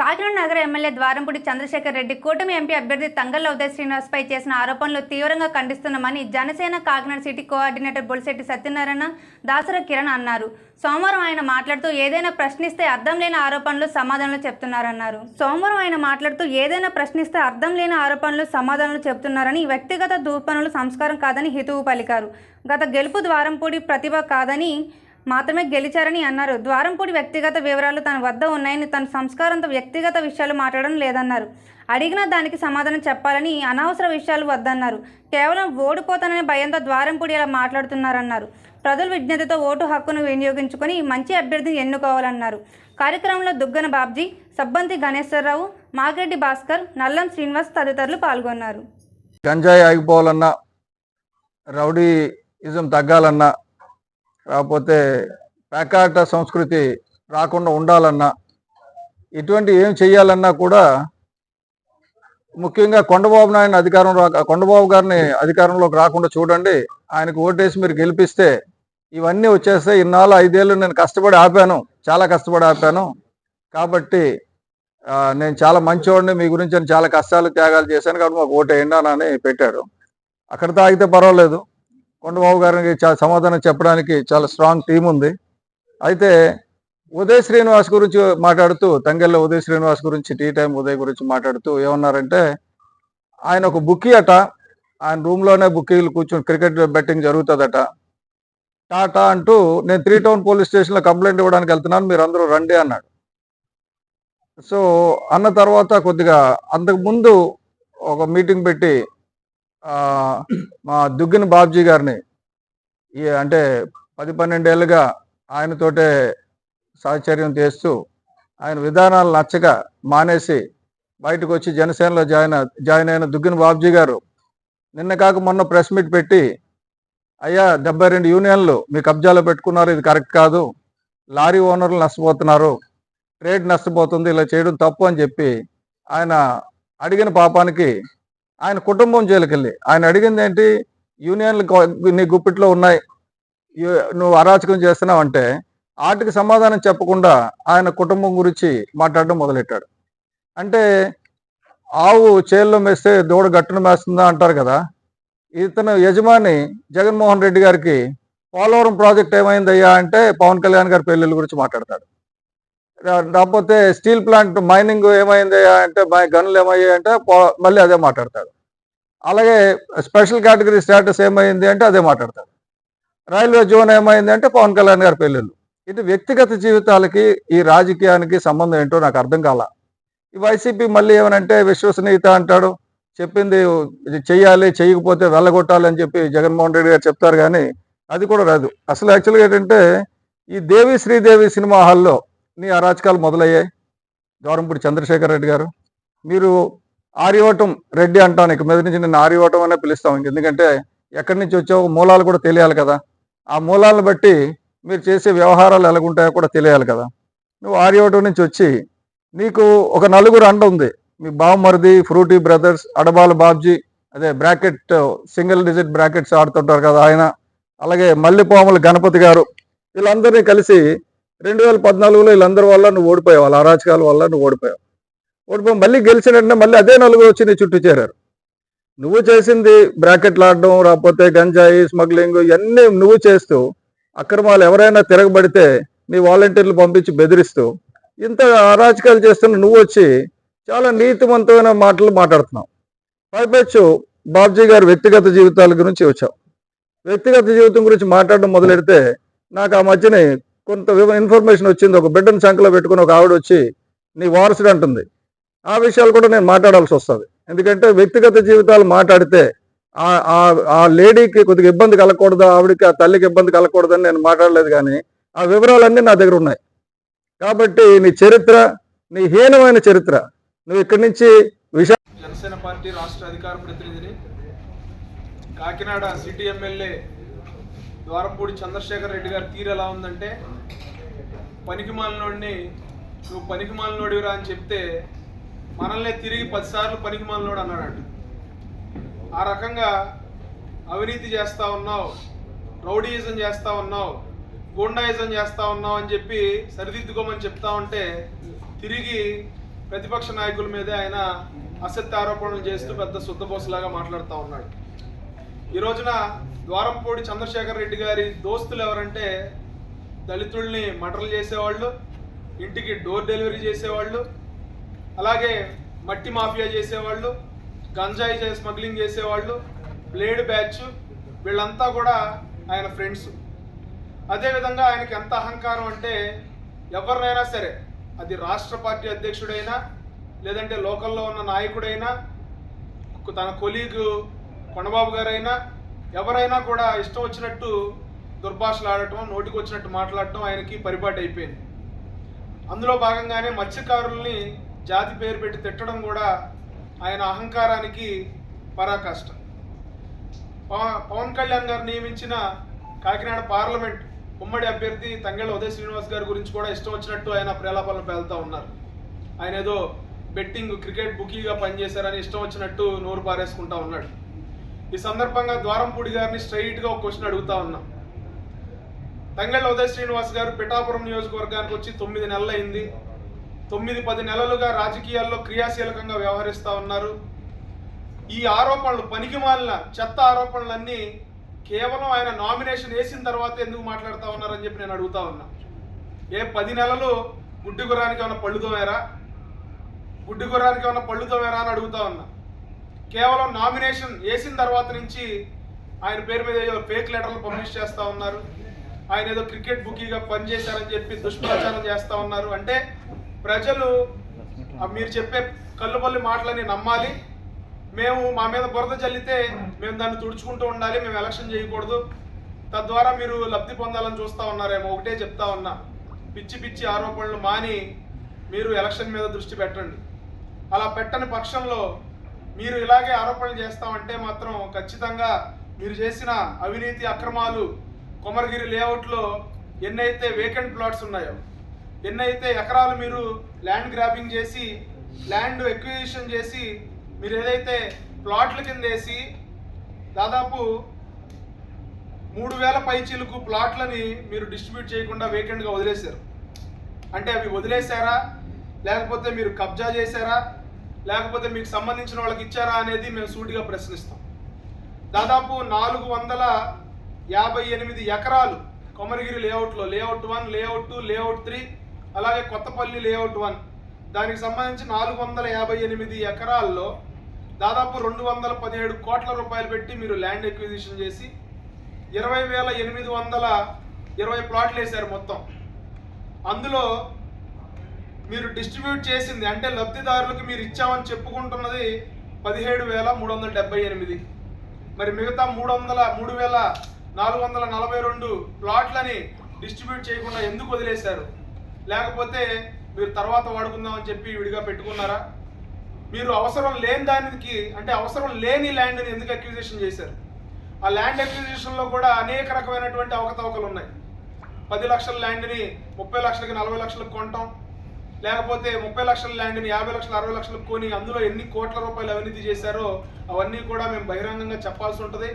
కాకినాడ నగర ఎమ్మెల్యే ద్వారంపూడి చంద్రశేఖర్ రెడ్డి కూటమి ఎంపీ అభ్యర్థి తంగళ్ళ ఉదయ శ్రీనివాస్పై చేసిన ఆరోపణలు తీవ్రంగా ఖండిస్తున్నామని జనసేన కాకినాడ సిటీ కోఆర్డినేటర్ బొలిశెట్టి సత్యనారాయణ దాసర కిరణ్ అన్నారు. సోమవారం ఆయన మాట్లాడుతూ ఏదైనా ప్రశ్నిస్తే అర్థం లేని ఆరోపణలు సమాధానాలు చెప్తున్నారన్నారు. సోమవారం ఆయన మాట్లాడుతూ ఏదైనా ప్రశ్నిస్తే అర్థం లేని ఆరోపణలు సమాధానాలు చెప్తున్నారని వ్యక్తిగత దూపనులు సంస్కారం కాదని హితువు పలికారు. గత గెలుపు ద్వారంపూడి ప్రతిభ కాదని మాత్రమే గెలిచారని అన్నారు. ద్వారంపూడి వ్యక్తిగత వివరాలు తన వద్ద ఉన్నాయని తన సంస్కారంతో వ్యక్తిగత విషయాలు మాట్లాడడం లేదన్నారు. అడిగిన దానికి సమాధానం చెప్పాలని అనవసర విషయాలు వద్దన్నారు. కేవలం ఓడిపోతాననే భయంతో ద్వారంపూడి అలా మాట్లాడుతున్నారన్నారు. ప్రజల విజ్ఞతతో ఓటు హక్కును వినియోగించుకొని మంచి అభ్యర్థిని ఎన్నుకోవాలన్నారు. కార్యక్రమంలో దుగ్గన బాబ్జీ సబ్బంతి గణేశ్వరరావు మాగిరెడ్డి భాస్కర్ నల్లం శ్రీనివాస్ తదితరులు పాల్గొన్నారు. గంజాయి ఆగిపోవాలన్నా రౌడీయిజం తగ్గాలన్నా కాకపోతే ప్యాకాట సంస్కృతి రాకుండా ఉండాలన్నా ఇటువంటి ఏం చేయాలన్నా కూడా ముఖ్యంగా కొండబాబు నాయన అధికారం రాక కొండబాబు గారిని అధికారంలోకి రాకుండా చూడండి. ఆయనకు ఓటేసి మీరు గెలిపిస్తే ఇవన్నీ వచ్చేస్తే ఇన్నాళ్ళు ఐదేళ్ళు నేను కష్టపడి ఆపాను చాలా కష్టపడి ఆపాను. కాబట్టి నేను చాలా మంచివాడిని మీ గురించి నేను చాలా కష్టాలు త్యాగాలు చేశాను కాబట్టి మాకు ఓటేయండి అని పెట్టాడు అక్కడ తాగితే పర్వాలేదు. కొండబాబు గారికి చాలా సమాధానం చెప్పడానికి చాలా స్ట్రాంగ్ టీం ఉంది. అయితే ఉదయ్ శ్రీనివాస్ గురించి మాట్లాడుతూ తంగెళ్ళ ఉదయ్ శ్రీనివాస్ గురించి టీ టైం ఉదయ్ గురించి మాట్లాడుతూ ఏమన్నారంటే ఆయన ఒక బుక్కీ అట ఆయన రూమ్లోనే బుక్కీలు కూర్చొని క్రికెట్ బెట్టింగ్ జరుగుతుందట. టాటా అంటూ నేను త్రీ టౌన్ పోలీస్ స్టేషన్లో కంప్లైంట్ ఇవ్వడానికి వెళ్తున్నాను మీరు అందరూ రండి అన్నాడు. సో అన్న తర్వాత కొద్దిగా అంతకు ముందు ఒక మీటింగ్ పెట్టి మా దుగ్గిన బాబ్జీ గారిని ఈ అంటే పది పన్నెండేళ్ళుగా ఆయనతోటే సాహచర్యం చేస్తూ ఆయన విధానాలు నచ్చక మానేసి బయటకు వచ్చి జనసేనలో జాయిన్ జాయిన్ అయిన దుగ్గిన బాబ్జీ గారు నిన్న కాక మొన్న ప్రెస్ మీట్ పెట్టి అయ్యా డెబ్బై రెండు యూనియన్లు మీ కబ్జాలో పెట్టుకున్నారు ఇది కరెక్ట్ కాదు. లారీ ఓనర్లు నష్టపోతున్నారు. ట్రేడ్ నష్టపోతుంది ఇలా చేయడం తప్పు అని చెప్పి ఆయన అడిగిన పాపానికి ఆయన కుటుంబం జైలుకెళ్ళి. ఆయన అడిగింది ఏంటి? యూనియన్లు నీ గుప్పిట్లో ఉన్నాయి. నువ్వు అరాచకం చేస్తున్నావు అంటే వాటికి సమాధానం చెప్పకుండా ఆయన కుటుంబం గురించి మాట్లాడడం మొదలెట్టాడు. అంటే ఆవు చేల్లో మేస్తే దూడ గట్టును మేస్తుందా అంటారు కదా? ఇతను యజమాని జగన్మోహన్ రెడ్డి గారికి పోలవరం ప్రాజెక్ట్ ఏమైందయ్యా అంటే పవన్ కళ్యాణ్ గారి పెళ్ళిళ్ళ గురించి మాట్లాడతాడు. రాకపోతే స్టీల్ ప్లాంట్ మైనింగ్ ఏమైంది అంటే గనులు ఏమయ్యాయి అంటే మళ్ళీ అదే మాట్లాడతాడు అలాగే స్పెషల్ కేటగిరీ స్టేటస్ ఏమైంది అంటే అదే మాట్లాడతాడు రైల్వే జోన్ ఏమైంది అంటే పవన్ కళ్యాణ్ గారి పెళ్ళిళ్ళు. ఇది వ్యక్తిగత జీవితాలకి ఈ రాజకీయానికి సంబంధం ఏంటో నాకు అర్థం కాల. ఈ వైసీపీ మళ్ళీ ఏమనంటే విశ్వసనీయత అంటాడు. చెప్పింది ఇది చెయ్యాలి చేయకపోతే వెళ్ళగొట్టాలి అని చెప్పి జగన్మోహన్ రెడ్డి గారు చెప్తారు కానీ అది కూడా రాదు. అసలు యాక్చువల్గా ఏంటంటే ఈ దేవి శ్రీదేవి సినిమా హాల్లో నీ అరాచకాలు మొదలయ్యాయి. ద్వారంపూడి చంద్రశేఖర్ రెడ్డి గారు. మీరు ఆర్యవటం రెడ్డి అంటాను. ఇక మీద నుంచి నేను ఆర్యవటం అనే పిలుస్తాం. ఎందుకంటే ఎక్కడి నుంచి వచ్చావు మూలాలు కూడా తెలియాలి కదా. ఆ మూలాలను బట్టి మీరు చేసే వ్యవహారాలు ఎలాగుంటాయో కూడా తెలియాలి కదా. నువ్వు ఆర్యవటం నుంచి వచ్చి నీకు ఒక నలుగురు అండ ఉంది. మీ బావమరిది ఫ్రూటీ బ్రదర్స్ అడబాల బాబ్జీ అదే బ్రాకెట్ సింగిల్ డిజిట్ బ్రాకెట్స్ ఆడుతుంటారు కదా ఆయన. అలాగే మల్లెపోమల గణపతి గారు. వీళ్ళందరినీ కలిసి రెండు వేల పద్నాలుగులో వీళ్ళందరి వల్ల నువ్వు ఓడిపోయావు వాళ్ళ అరాచకాల వల్ల నువ్వు ఓడిపోయావు. ఓడిపోయి మళ్ళీ గెలిచిన మళ్ళీ అదే నలుగురు వచ్చి నీ చుట్టూ చేరారు. నువ్వు చేసింది బ్రాకెట్లు ఆడడం రాకపోతే గంజాయి స్మగ్లింగ్ ఇవన్నీ నువ్వు చేస్తూ అక్రమాలు ఎవరైనా తిరగబడితే నీ వాలంటీర్లు పంపించి బెదిరిస్తూ ఇంత అరాచకాలు చేస్తున్న నువ్వు వచ్చి చాలా నీతివంతమైన మాటలు మాట్లాడుతున్నావు. పైపెచ్చు బాబ్జీ గారి వ్యక్తిగత జీవితాల గురించి వచ్చావు. వ్యక్తిగత జీవితం గురించి మాట్లాడడం మొదలెడితే నాకు ఆ మధ్యనే కొంత ఇన్ఫర్మేషన్ వచ్చింది. ఒక బిడ్డను సంకలో పెట్టుకుని ఒక ఆవిడ వచ్చి నీ వారసుడు అంటుంది. ఆ విషయాలు కూడా నేను మాట్లాడాల్సి వస్తుంది. ఎందుకంటే వ్యక్తిగత జీవితాలు మాట్లాడితే ఆ- ఆ- ఆ లేడీకి కొద్దిగా ఇబ్బంది కలగకూడదు ఆవిడకి ఆ తల్లికి ఇబ్బంది కలగకూడదని నేను మాట్లాడలేదు కానీ ఆ వివరాలన్నీ నా దగ్గర ఉన్నాయి. కాబట్టి నీ చరిత్ర నీ హీనమైన చరిత్ర నువ్వు ఇక్కడి నుంచి విశా జనసేన పార్టీ రాష్ట్ర అధికార ప్రతినిధిని కాకినాడ సిటీ ఎమ్మెల్యే ద్వారంపూడి చంద్రశేఖర్ రెడ్డి గారి తీరు ఎలా ఉందంటే పనికి మాలినోడిని నువ్వు పనికి మాలినోడివిరా అని చెప్తే మనల్నే తిరిగి పదిసార్లు పనికి మాలినోడు అన్నాడంట. ఆ రకంగా అవినీతి చేస్తా ఉన్నావు రౌడీయిజం చేస్తా ఉన్నావు గూండాయిజం చేస్తా ఉన్నావు అని చెప్పి సరిదిద్దుకోమని చెప్తా ఉంటే తిరిగి ప్రతిపక్ష నాయకుల మీదే ఆయన అసత్య ఆరోపణలు చేస్తూ పెద్ద శుద్ధపోసలాగా మాట్లాడుతూ ఉన్నాడు. ఈ రోజున ద్వారంపూడి చంద్రశేఖర్ రెడ్డి గారి దోస్తులు ఎవరంటే దళితుల్ని మటర్లు చేసేవాళ్ళు ఇంటికి డోర్ డెలివరీ చేసేవాళ్ళు అలాగే మట్టి మాఫియా చేసేవాళ్ళు గంజాయి చే స్మగ్లింగ్ చేసేవాళ్ళు బ్లేడ్ బ్యాచ్ వీళ్ళంతా కూడా ఆయన ఫ్రెండ్స్. అదేవిధంగా ఆయనకి ఎంత అహంకారం అంటే ఎవరినైనా సరే అది రాష్ట్ర పార్టీ అధ్యక్షుడైనా లేదంటే లోకల్లో ఉన్న నాయకుడైనా తన కొలీగు కొండబాబు గారైనా ఎవరైనా కూడా ఇష్టం వచ్చినట్టు దుర్భాషలు ఆడటం నోటికి వచ్చినట్టు మాట్లాడటం ఆయనకి పరిపాటి అయిపోయింది. అందులో భాగంగానే మత్స్యకారుల్ని జాతి పేరు పెట్టి తిట్టడం కూడా ఆయన అహంకారానికి పరాకాష్ట. పవన్ కళ్యాణ్ గారు నియమించిన కాకినాడ పార్లమెంట్ ఉమ్మడి అభ్యర్థి తంగెళ్ళ ఉదయ శ్రీనివాస్ గారి గురించి కూడా ఇష్టం వచ్చినట్టు ఆయన ప్రేలాపాలను పేలుతూ ఉన్నారు. ఆయన ఏదో బెట్టింగ్ క్రికెట్ బుకీగా పనిచేశారని ఇష్టం వచ్చినట్టు నోరు పారేసుకుంటా ఉన్నాడు. ఈ సందర్భంగా ద్వారంపూడి గారిని స్ట్రైట్గా ఒక క్వశ్చన్ అడుగుతా ఉన్నా. తంగళ్ళ ఉదయ్ శ్రీనివాస్ గారు పిఠాపురం నియోజకవర్గానికి వచ్చి తొమ్మిది నెలలు అయింది తొమ్మిది పది నెలలుగా రాజకీయాల్లో క్రియాశీలకంగా వ్యవహరిస్తూ ఉన్నారు. ఈ ఆరోపణలు పనికిమాలిన చెత్త ఆరోపణలన్నీ కేవలం ఆయన నామినేషన్ వేసిన తర్వాత ఎందుకు మాట్లాడుతూ ఉన్నారని చెప్పి నేను అడుగుతా ఉన్నా. ఏ పది నెలలు గుడ్డి గుర్రానికి ఏమైనా పళ్ళుతో వేరా గుడ్డి గుర్రానికి ఏమైనా పళ్ళుతో వేరా అని అడుగుతా ఉన్నా. కేవలం నామినేషన్ వేసిన తర్వాత నుంచి ఆయన పేరు మీద ఏదో ఫేక్ లెటర్లు పబ్లిష్ చేస్తూ ఉన్నారు. ఆయన ఏదో క్రికెట్ బుకీగా పనిచేశారని చెప్పి దుష్ప్రచారం చేస్తూ ఉన్నారు. అంటే ప్రజలు మీరు చెప్పే కళ్ళుబల్లి మాటలని నమ్మాలి. మేము మా మీద బురద చల్లితే మేము దాన్ని తుడుచుకుంటూ ఉండాలి మేము ఎలక్షన్ చేయకూడదు. తద్వారా మీరు లబ్ధి పొందాలని చూస్తూ ఉన్నారేమో ఒకటే చెప్తా ఉన్నా. పిచ్చి పిచ్చి ఆరోపణలు మాని మీరు ఎలక్షన్ మీద దృష్టి పెట్టండి. అలా పెట్టని పక్షంలో మీరు ఇలాగే ఆరోపణలు చేస్తామంటే మాత్రం ఖచ్చితంగా మీరు చేసిన అవినీతి అక్రమాలు కొమరగిరి లేఅవుట్లో ఎన్నైతే వేకెంట్ ప్లాట్స్ ఉన్నాయో ఎన్నైతే ఎకరాలు మీరు ల్యాండ్ గ్రాబింగ్ చేసి ల్యాండ్ ఎక్విజిషన్ చేసి మీరు ఏదైతే ప్లాట్ల కింద వేసి దాదాపు మూడు వేల పైచీలకు ప్లాట్లని మీరు డిస్ట్రిబ్యూట్ చేయకుండా వేకెంట్గా వదిలేశారు. అంటే అవి వదిలేశారా? లేకపోతే మీరు కబ్జా చేశారా? లేకపోతే మీకు సంబంధించిన వాళ్ళకి ఇచ్చారా అనేది మేము సూటిగా ప్రశ్నిస్తాం. దాదాపు నాలుగు వందల యాభై ఎనిమిది ఎకరాలు కొమరగిరి లేఅవుట్లో layout one layout two layout three అలాగే కొత్తపల్లి లేఅవుట్ వన్ దానికి సంబంధించి నాలుగు వందల యాభై ఎనిమిది ఎకరాల్లో దాదాపు రెండు వందల పదిహేడు కోట్ల రూపాయలు పెట్టి మీరు ల్యాండ్ ఎక్విజిషన్ చేసి ఇరవై వేల ఎనిమిది వందల ఇరవై ప్లాట్లు వేశారు మొత్తం. అందులో మీరు డిస్ట్రిబ్యూట్ చేసింది అంటే లబ్ధిదారులకు మీరు ఇచ్చామని చెప్పుకుంటున్నది పదిహేడు వేల మూడు వందల డెబ్బై ఎనిమిది. మరి మిగతా మూడు వందల మూడు వేల నాలుగు వందల నలభై రెండు ప్లాట్లని డిస్ట్రిబ్యూట్ చేయకుండా ఎందుకు వదిలేశారు? లేకపోతే మీరు తర్వాత వాడుకుందామని చెప్పి విడిగా పెట్టుకున్నారా? మీరు అవసరం లేని దానికి అంటే అవసరం లేని ల్యాండ్ని ఎందుకు అక్విజిషన్ చేశారు? ఆ ల్యాండ్ అక్విజిషన్లో కూడా అనేక రకమైనటువంటి అవకతవకలు ఉన్నాయి. పది లక్షల ల్యాండ్ని ముప్పై లక్షలకి నలభై లక్షలకు కొనటం లేకపోతే ముప్పై లక్షల ల్యాండ్ని యాభై లక్షలు అరవై లక్షలు కొని అందులో ఎన్ని కోట్ల రూపాయలు అవినీతి చేశారో అవన్నీ కూడా మేము బహిరంగంగా చెప్పాల్సి ఉంటుంది.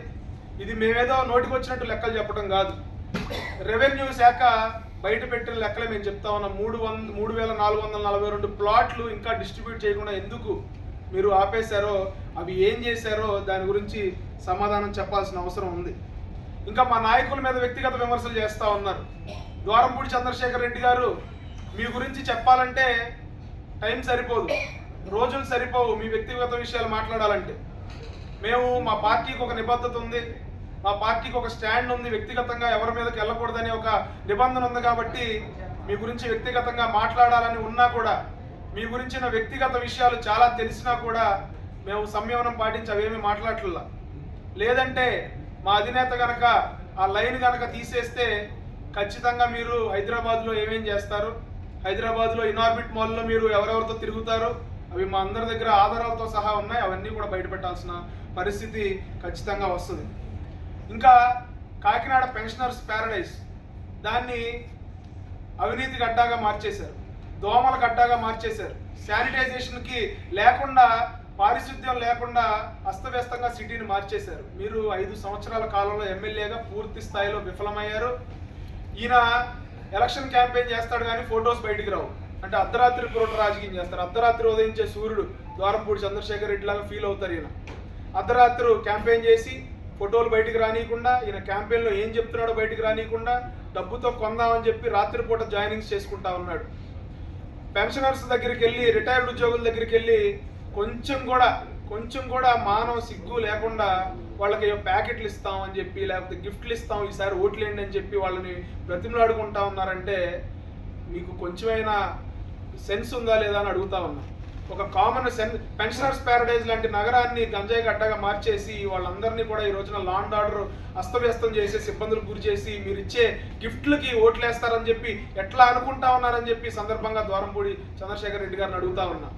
ఇది మేమేదో నోటికి వచ్చినట్టు లెక్కలు చెప్పడం కాదు. రెవెన్యూ శాఖ బయట పెట్టిన లెక్కలే మేము చెప్తా ఉన్నాం. మూడు వంద మూడు వేల నాలుగు వందల నలభై రెండు ప్లాట్లు ఇంకా డిస్ట్రిబ్యూట్ చేయకుండా ఎందుకు మీరు ఆపేశారో అవి ఏం చేశారో దాని గురించి సమాధానం చెప్పాల్సిన అవసరం ఉంది. ఇంకా మా నాయకుల మీద వ్యక్తిగత విమర్శలు చేస్తూ ఉన్నారు. ద్వారంపూడి చంద్రశేఖర్ రెడ్డి గారు మీ గురించి చెప్పాలంటే టైం సరిపోదు. రోజులు సరిపోవు. మీ వ్యక్తిగత విషయాలు మాట్లాడాలంటే. మేము మా పార్టీకి ఒక నిబద్ధత ఉంది. మా పార్టీకి ఒక స్టాండ్ ఉంది. వ్యక్తిగతంగా ఎవరి మీదకి వెళ్ళకూడదనే ఒక నిబంధన ఉంది కాబట్టి మీ గురించి వ్యక్తిగతంగా మాట్లాడాలని ఉన్నా కూడా మీ గురించిన వ్యక్తిగత విషయాలు చాలా తెలిసినా కూడా మేము సంయమనం పాటించి అవేమీ మాట్లాడట్లా. లేదంటే మా అధినేత గనక ఆ లైన్ గనక తీసేస్తే ఖచ్చితంగా మీరు హైదరాబాద్లో ఏమేం చేస్తారు? హైదరాబాద్లో ఇనార్బిట్ మాల్లో మీరు ఎవరెవరితో తిరుగుతారు అవి మా అందరి దగ్గర ఆధారాలతో సహా ఉన్నాయి. అవన్నీ కూడా బయటపెట్టాల్సిన పరిస్థితి ఖచ్చితంగా వస్తుంది. ఇంకా కాకినాడ పెన్షనర్స్ ప్యారడైజ్. దాన్ని అవినీతి గడ్డాగా మార్చేశారు. దోమల గడ్డాగా మార్చేశారు. శానిటైజేషన్కి లేకుండా పారిశుద్ధ్యం లేకుండా అస్తవ్యస్తంగా సిటీని మార్చేశారు. మీరు ఐదు సంవత్సరాల కాలంలో ఎమ్మెల్యేగా పూర్తి స్థాయిలో విఫలమయ్యారు. ఈయన ఎలక్షన్ క్యాంపెయిన్ చేస్తాడు కానీ ఫొటోస్ బయటికి రావు. అంటే అర్ధరాత్రి పూట రాజకీయం చేస్తారు. అర్ధరాత్రి ఉదయించే సూర్యుడు ద్వారంపూడి చంద్రశేఖర్ రెడ్డి లాగా ఫీల్ అవుతారు ఈయన. అర్ధరాత్రి క్యాంపెయిన్ చేసి ఫోటోలు బయటికి రానియకుండా ఈయన క్యాంపెయిన్లో ఏం చెప్తున్నాడో బయటికి రానియకుండా డబ్బుతో కొందామని చెప్పి రాత్రిపూట జాయినింగ్స్ చేసుకుంటా ఉన్నాడు. పెన్షనర్స్ దగ్గరికి వెళ్ళి రిటైర్డ్ ఉద్యోగుల దగ్గరికి వెళ్ళి కొంచెం కూడా కొంచెం కూడా మానవ సిగ్గు లేకుండా వాళ్ళకి ప్యాకెట్లు ఇస్తాం అని చెప్పి లేకపోతే గిఫ్ట్లు ఇస్తాం ఈసారి ఓట్లేండి అని చెప్పి వాళ్ళని బ్రతిమలాడుకుంటా ఉన్నారంటే మీకు కొంచెమైనా సెన్స్ ఉందా లేదా అని అడుగుతా ఉన్నా. ఒక కామన్ సెన్ పెన్షనర్స్ ప్యారడైజ్ లాంటి నగరాన్ని గంజాయి గడ్డగా మార్చేసి వాళ్ళందరినీ కూడా ఈ రోజున లాండ్ ఆర్డర్ అస్తవ్యస్తం చేసేసి ఇబ్బందులకు గురి చేసి మీరు ఇచ్చే గిఫ్ట్లకి ఓట్లేస్తారని చెప్పి ఎట్లా అనుకుంటా ఉన్నారని చెప్పి సందర్భంగా ద్వారంపూడి చంద్రశేఖర్ రెడ్డి గారిని అడుగుతా ఉన్నా.